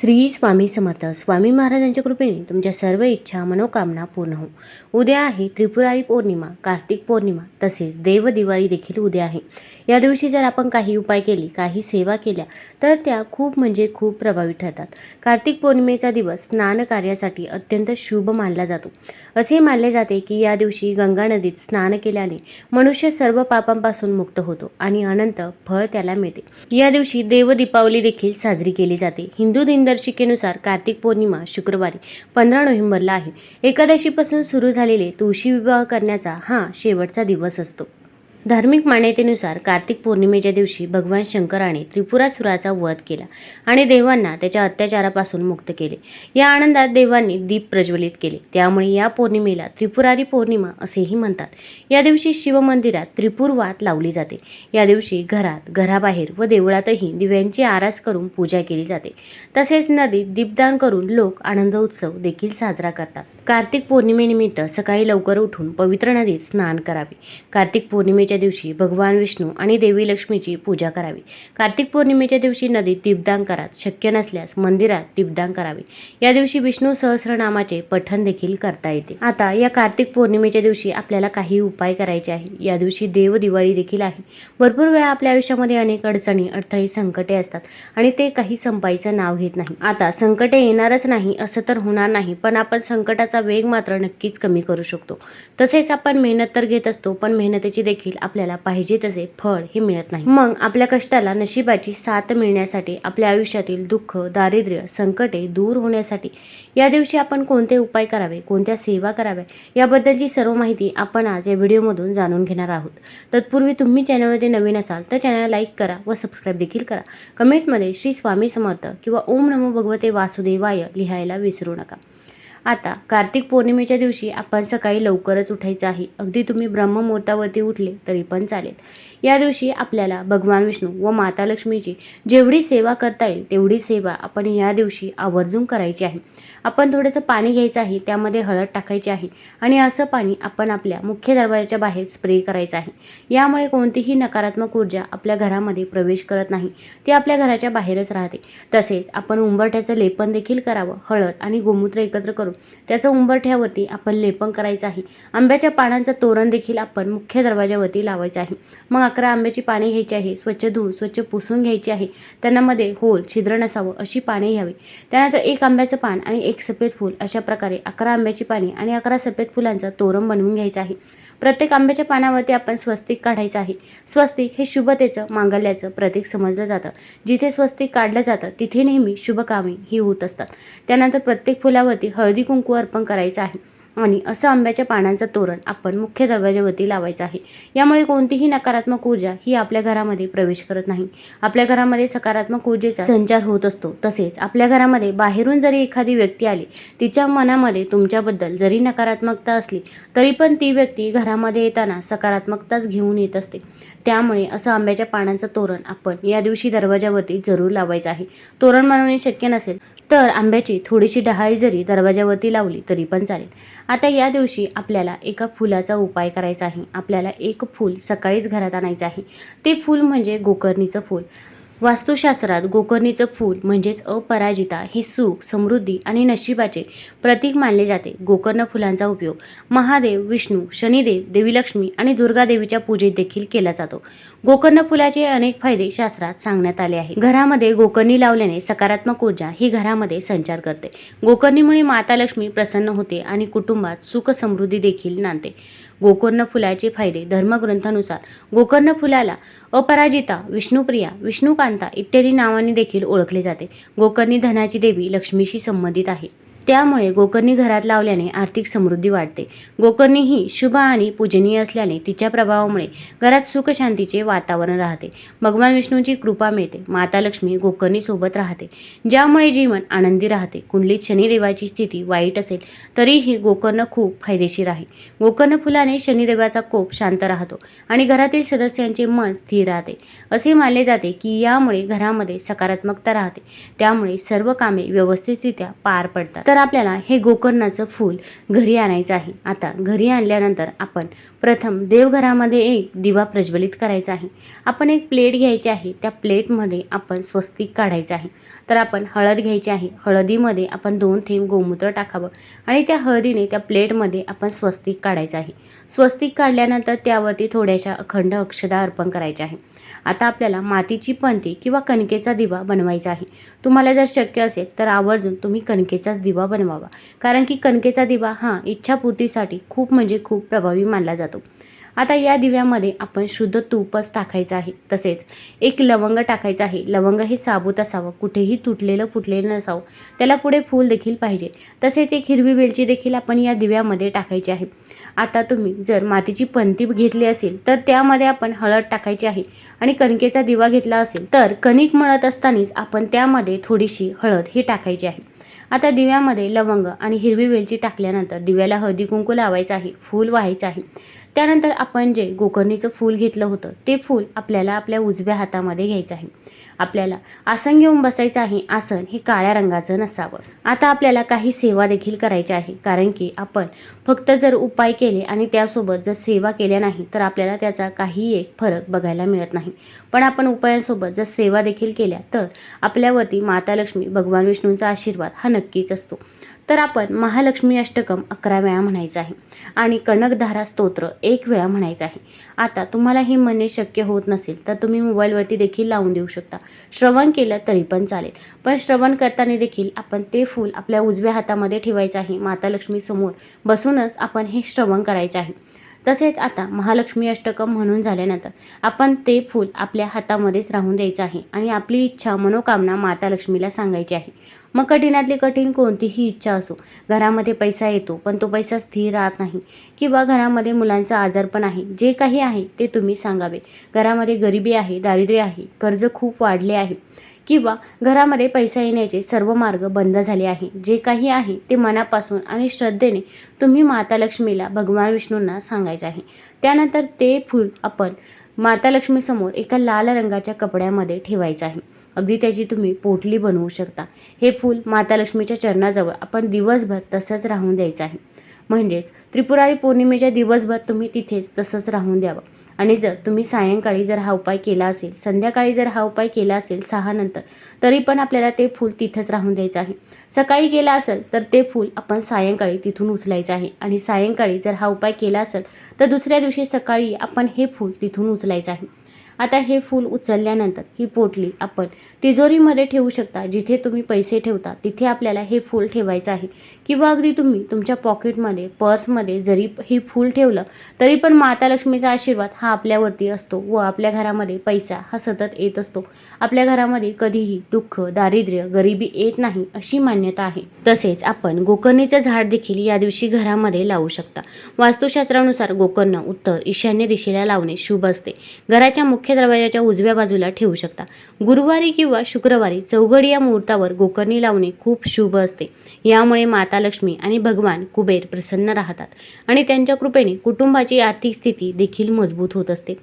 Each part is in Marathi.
श्री स्वामी समर्थ. स्वामी महाराजांच्या कृपेने तुमच्या सर्व इच्छा मनोकामना पूर्ण हो उद्या आहे त्रिपुरारी पौर्णिमा कार्तिक पौर्णिमा तसेच देव दिवाळी देखील उद्या आहे. या दिवशी जर आपण काही उपाय केले काही सेवा केल्या तर त्या खूप म्हणजे खूप प्रभावी ठरतात. कार्तिक पौर्णिमेचा दिवस स्नान कार्यासाठी अत्यंत शुभ मानला जातो. असे मानले जाते की या दिवशी गंगा नदीत स्नान केल्याने मनुष्य सर्व पापांपासून मुक्त होतो आणि अनंत फळ त्याला मिळते. या दिवशी देव दीपावली देखील साजरी केली जाते. हिंदू दिन दिनदर्शिकेनुसार कार्तिक पौर्णिमा शुक्रवारी पंधरा नोव्हेंबरला आहे. एकादशीपासून सुरू झालेले तुळशी विवाह करण्याचा हा शेवटचा दिवस असतो. धार्मिक मान्यतेनुसार कार्तिक पौर्णिमेच्या दिवशी भगवान शंकराने त्रिपुरासुराचा वध केला आणि देवांना त्याच्या अत्याचारापासून मुक्त केले. या आनंदात देवांनी दीप प्रज्वलित केले. त्यामुळे या पौर्णिमेला त्रिपुरारी पौर्णिमा असेही म्हणतात. या दिवशी शिवमंदिरात त्रिपुरवात लावली जाते. या दिवशी घरात घराबाहेर व देवळातही दिव्यांची आरास करून पूजा केली जाते. तसेच नदीत दीपदान करून लोक आनंद उत्सव देखील साजरा करतात. कार्तिक पौर्णिमेनिमित्त सकाळी लवकर उठून पवित्र नदीत स्नान करावे. कार्तिक पौर्णिमेच्या दिवशी भगवान विष्णू आणि देवी लक्ष्मीची पूजा करावी. कार्तिक पौर्णिमेच्या दिवशी नदीत दीपदान करात शक्य नसल्यास मंदिरात दीपदान करावे. या दिवशी विष्णू सहस्रनामाचे पठण देखील करता येते. आता या कार्तिक पौर्णिमेच्या दिवशी आपल्याला काही उपाय करायचे आहे. या दिवशी देव दिवाळी देखील आहे. भरपूर वेळा आपल्या आयुष्यामध्ये अनेक अडचणी अडथळे संकटे असतात आणि ते काही संपायचं नाव घेत नाही. आता संकटे येणारच नाही असं तर होणार नाही पण आपण संकटाचा वेग मात्र नक्कीच कमी करू शकतो. तसेच आपण मेहनत तर घेत असतो पण मेहनतीची देखील आपल्याला पाहिजे तसे फळ हे मिळत नाही. मग? आपल्या कष्टाला नशिबाची साथ मिळण्यासाठी आपल्या आयुष्यातील दुःख दारिद्र्य संकटे दूर होण्यासाठी या दिवशी आपण कोणते उपाय करावे कोणत्या सेवा कराव्या याबद्दलची सर्व माहिती आपण आज या व्हिडिओमधून जाणून घेणार आहोत. तत्पूर्वी तुम्ही चॅनलमध्ये नवीन असाल तर चॅनल लाईक करा व सबस्क्राईब देखील करा. कमेंटमध्ये श्री स्वामी समर्थ किंवा ओम नमो भगवते वासुदेवाय लिहायला विसरू नका. आता कार्तिक पौर्णिमेच्या दिवशी आपण सकाळी लवकरच उठायचं आहे. अगदी तुम्ही ब्रह्ममुहूर्तावरती उठले तरी पण चालेल. या दिवशी आपल्याला भगवान विष्णू व माता लक्ष्मीची जेवढी सेवा करता येईल तेवढी सेवा आपण या दिवशी आवर्जून करायची आहे. आपण थोडंसं पाणी घ्यायचं आहे त्यामध्ये हळद टाकायची आहे आणि असं पाणी आपण आपल्या मुख्य दरवाजाच्या बाहेर स्प्रे करायचं आहे. यामुळे कोणतीही नकारात्मक ऊर्जा आपल्या घरामध्ये प्रवेश करत नाही. ती आपल्या घराच्या बाहेरच राहते. तसेच आपण उंबरठ्याचं लेपन देखील करावं. हळद आणि गोमूत्र एकत्र करून त्याचं उंबरठ्यावरती आपण लेपन करायचं आहे. आंब्याच्या पानांचं तोरण देखील आपण मुख्य दरवाजावरती लावायचं आहे. मग अकरा आंब्याची पाने घ्यायची आहे. स्वच्छ धुवून स्वच्छ पुसून घ्यायची आहे. त्यांनामध्ये होल छिद्र नसावं अशी पाने घ्यावी. त्यानंतर एक आंब्याचं पान आणि एक सफेद फूल अशा प्रकारे अकरा आंब्याची पाने आणि अकरा सफेद फुलांचं तोरण बनवून घ्यायचं आहे. प्रत्येक आंब्याच्या पानावरती आपण स्वस्तिक काढायचं आहे. स्वस्तिक हे शुभतेचं मांगल्याचं प्रतीक समजलं जातं. जिथे स्वस्तिक काढलं जातं तिथे नेहमी शुभकामे ही होत असतात. त्यानंतर प्रत्येक फुलावरती हळदी कुंकू अर्पण करायचं आहे. आणि असं आंब्याच्या पानांचं तोरण आपण मुख्य दरवाजावरती लावायचं आहे. यामुळे कोणतीही नकारात्मक ऊर्जा ही आपल्या घरामध्ये प्रवेश करत नाही. आपल्या घरामध्ये सकारात्मक ऊर्जेचा संचार होत असतो. तसेच आपल्या घरामध्ये बाहेरून जरी एखादी व्यक्ती आली तिच्या मनामध्ये तुमच्याबद्दल जरी नकारात्मकता असली तरी पण ती व्यक्ती घरामध्ये येताना सकारात्मकताच घेऊन येत असते. त्यामुळे असं आंब्याच्या पानांचं तोरण आपण या दिवशी दरवाजावरती जरूर लावायचं आहे. तोरण बनवणे शक्य नसेल तर आंब्याची थोडीशी डहाळी जरी दरवाजावरती लावली तरी पण चालेल. आता या दिवशी आपल्याला एका फुलाचा उपाय करायचा आहे. आपल्याला एक फूल सकाळीच घरात आणायचं आहे. ते फूल म्हणजे गोकर्णीचं फूल. वास्तुशास्त्रात गोकर्णीचं फूल म्हणजेच अपराजिता हे सुख समृद्धी आणि नशिबाचे प्रतीक मानले जाते. गोकर्ण फुलांचा उपयोग महादेव विष्णू शनिदेव देवीलक्ष्मी आणि दुर्गा देवीच्या पूजेत देखील केला जातो. गोकर्ण फुलाचे अनेक फायदे शास्त्रात सांगण्यात आले आहे घरामध्ये गोकर्णी लावल्याने सकारात्मक ऊर्जा ही घरामध्ये संचार करते. गोकर्णीमुळे माता लक्ष्मी प्रसन्न होते आणि कुटुंबात सुख समृद्धी देखील नांदते. गोकर्ण फुलाचे फायदे. धर्मग्रंथानुसार गोकर्ण फुलाला अपराजिता विष्णुप्रिया विष्णुकांता इत्यादी नावांनी देखील ओळखले जाते. गोकर्णी धनाची देवी लक्ष्मीशी संबंधित आहे. त्यामुळे गोकर्णी घरात लावल्याने आर्थिक समृद्धी वाढते. गोकर्णी ही शुभ आणि पूजनीय असल्याने तिच्या प्रभावामुळे घरात सुखशांतीचे वातावरण राहते. भगवान विष्णूची कृपा मिळते. माता लक्ष्मी गोकर्णी सोबत राहते. ज्यामुळे जीवन आनंदी राहते. कुंडलीत शनिदेवाची स्थिती वाईट असेल तरीही गोकर्ण खूप फायदेशीर आहे. गोकर्ण फुलाने शनिदेवाचा कोप शांत राहतो आणि घरातील सदस्यांचे मन स्थिर राहते. असे मानले जाते की यामुळे घरामध्ये सकारात्मकता राहते. त्यामुळे सर्व कामे व्यवस्थितरित्या पार पडतात. तर तर आपल्याला हे गोकर्णाचं फूल घरी आणायचं आहे. आता घरी आणल्यानंतर आपण प्रथम देवघरामध्ये एक दिवा प्रज्वलित करायचा आहे. आपण एक प्लेट घ्यायची आहे. त्या प्लेटमध्ये आपण स्वस्तिक काढायचं आहे. तर आपण हळद घ्यायची आहे. हळदीमध्ये आपण दोन थेंब गोमूत्र टाकावं आणि त्या हळदीने त्या प्लेटमध्ये आपण स्वस्तिक काढायचं आहे. स्वस्तिक काढल्यानंतर त्यावरती थोड्याशा अखंड अक्षदा अर्पण करायच्या आहे. आता आपल्याला मातीची पंती किंवा कणकेचा दिवा बनवायचा आहे. तुम्हाला जर शक्य असेल तर आवर्जून तुम्ही कणकेचाच दिवा बनवावा. कारण की कणकेचा दिवा हा इच्छापूर्तीसाठी खूप म्हणजे खूप प्रभावी मानला जातो. tú. आता या दिव्यामध्ये आपण शुद्ध तूपच टाकायचं आहे. तसेच एक लवंग टाकायचं आहे. लवंग हे साबूत असावं. कुठेही तुटलेलं फुटलेलं नसावं. त्याला पुढे फूल देखील पाहिजे. तसेच एक हिरवी वेलची देखील आपण या दिव्यामध्ये टाकायची आहे. आता तुम्ही जर मातीची पंती घेतली असेल तर त्यामध्ये आपण हळद टाकायची आहे आणि कणकेचा दिवा घेतला असेल तर कणिक मळत असतानाच आपण त्यामध्ये थोडीशी हळद ही टाकायची आहे. आता दिव्यामध्ये लवंग आणि हिरवी वेलची टाकल्यानंतर दिव्याला हळदी कुंकू लावायचं आहे. फूल व्हायचं आहे. त्यानंतर आपण जे गोकर्णीचं फूल घेतलं होतं ते फूल आपल्याला आपल्या उजव्या हातामध्ये घ्यायचं आहे. आपल्याला. आसन घेऊन बसायचं आहे आसन हे काळ्या रंगाचं नसावं. आता आपल्याला काही सेवा देखील करायची आहे कारण की आपण फक्त जर उपाय केले आणि त्यासोबत जर सेवा केल्या नाही तर आपल्याला त्याचा काही एक फरक बघायला मिळत नाही. पण आपण उपायांसोबत जर सेवा देखील केल्या तर आपल्यावरती माता लक्ष्मी भगवान विष्णूंचा आशीर्वाद हा नक्कीच असतो. तर आपण महालक्ष्मी अष्टकम अकरा वेळा म्हणायचं आहे आणि कनकधारा स्तोत्र एक वेळा म्हणायचं आहे. आता तुम्हाला हे म्हणणे शक्य होत नसेल तर तुम्ही मोबाईलवरती देखील लावून देऊ शकता. श्रवण केलं तरी पण चालेल. पण श्रवण करताना देखील आपण ते फूल आपल्या उजव्या हातामध्ये ठेवायचं आहे. माता लक्ष्मी समोर बसूनच आपण हे श्रवण करायचं आहे. तसेच आता महालक्ष्मी अष्टकम म्हणून झाल्यानंतर आपण ते फूल आपल्या हातामध्येच राहून द्यायचं आहे आणि आपली इच्छा मनोकामना माता लक्ष्मीला सांगायची आहे. मग कठीणातली कठीण कोणतीही इच्छा असो घरामध्ये पैसा येतो पण तो पैसा स्थिर राहत नाही किंवा घरामध्ये मुलांचा आजार पण आहे जे काही आहे ते तुम्ही सांगावे. घरामध्ये गरिबी आहे दारिद्र्य आहे कर्ज खूप वाढले आहे किंवा घरामध्ये पैसा येण्याचे सर्व मार्ग बंद झाले आहे. जे काही आहे ते मनापासून आणि श्रद्धेने तुम्ही माता लक्ष्मीला भगवान विष्णूंना सांगायचं आहे. त्यानंतर ते फूल आपण माता लक्ष्मीसमोर एका लाल रंगाच्या कपड्यामध्ये ठेवायचं आहे. अगदी त्याची तुम्ही पोटली बनवू शकता. हे फूल माता लक्ष्मीच्या चरणाजवळ आपण दिवसभर तसंच राहून द्यायचं आहे. म्हणजेच त्रिपुरारी पौर्णिमेच्या दिवसभर तुम्ही तिथेच तसंच राहून द्यावं. आणि जर तुम्ही सायंकाळी जर हा उपाय केला असेल संध्याकाळी जर हा उपाय केला असेल सहा नंतर तरी पण आपल्याला ते फूल तिथंच राहून द्यायचं आहे. सकाळी केला असेल तर ते फूल आपण सायंकाळी तिथून उचलायचं आहे. आणि सायंकाळी जर हा उपाय केला असेल तर दुसऱ्या दिवशी सकाळी आपण हे फूल तिथून उचलायचं आहे. आता हे फूल उचलल्यानंतर ही पोटली आपण तिजोरीमध्ये ठेवू शकता. जिथे तुम्ही पैसे ठेवता तिथे आपल्याला हे फूल ठेवायचं आहे. किंवा अगदी तुम्ही तुमच्या पॉकेटमध्ये पर्समध्ये जरी हे फूल ठेवलं तरी पण माता लक्ष्मीचा आशीर्वाद हा आपल्यावरती असतो व आपल्या घरामध्ये पैसा हा सतत येत असतो. आपल्या घरामध्ये कधीही दुःख दारिद्र्य गरिबी येत नाही अशी मान्यता आहे. तसेच आपण गोकर्णीचं झाड देखील या दिवशी घरामध्ये लावू शकता. वास्तुशास्त्रानुसार गोकर्ण उत्तर ईशान्य दिशेला लावणे शुभ असते. घराच्या मुख्य दरवाजाच्या उजव्या बाजूला ठेवू शकता. गुरुवारी किंवा शुक्रवारी चौघडी या मुहूर्तावर गोकर्णी लावणे खूप शुभ असते. यामुळे माता लक्ष्मी आणि भगवान कुबेर प्रसन्न राहतात आणि त्यांच्या कृपेने कुटुंबाची आर्थिक स्थिती देखील मजबूत होत असते.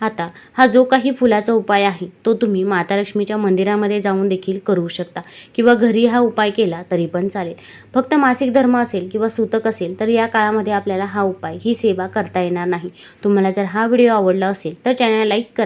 आता हा जो काही फुलाचा उपाय आहे तो तुम्ही माता लक्ष्मीच्या मंदिरामध्ये जाऊन देखील करू शकता किंवा घरी हा उपाय केला तरी पण चालेल. फक्त मासिक धर्म असेल किंवा सूतक असेल तर या काळामध्ये आपल्याला हा उपाय ही सेवा करता येणार नाही. तुम्हाला जर हा व्हिडिओ आवडला असेल तर चॅनल लाईक